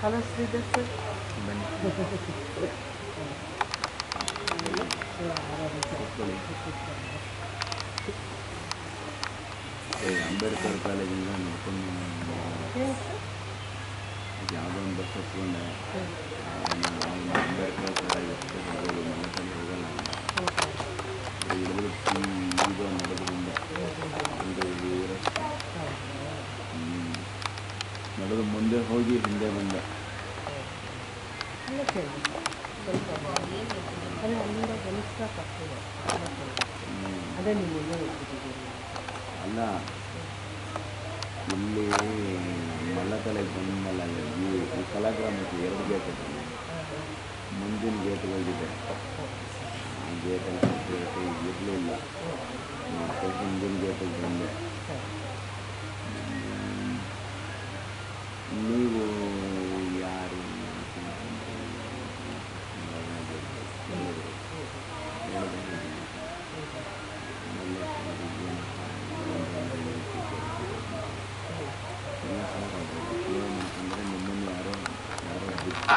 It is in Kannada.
ಹಲೋ ಶ್ರೀಧರ್ ಸರ್ ಬನ್ನಿ ಏ ಅಂಬೇಡ್ಕರ್ ಕಾಲೇಜಿಂದ ನೋಡ್ಕೊಂಡು ಏನು ಸರ್ ಯಾವುದೋ ಒಂದು ಬಸ್ ಹತ್ಕೊಂಡೆ ನಾನು ಅಂಬೇಡ್ಕರ್ ಕಾಲೇಜ್ ನಡೆದು ಮುಂದೆ ಹೋಗಿ ಹಿಂದೆ ಬಂದೆ ಅಲ್ಲ ಇಲ್ಲಿ ಮಲ್ಲತಲೆಗೆ ಬಂದಲ್ಲ ಈ ಕಲಾಗ್ರಾಮಕ್ಕೆ ಎರಡು ಗೇಟ್ ಇದೆ. ಮುಂದಿನ ಗೇಟ್ ಹೋಗಿದೆ. ಆ ಗೇಟಲ್ಲಿ ಇರಲಿಲ್ಲ. no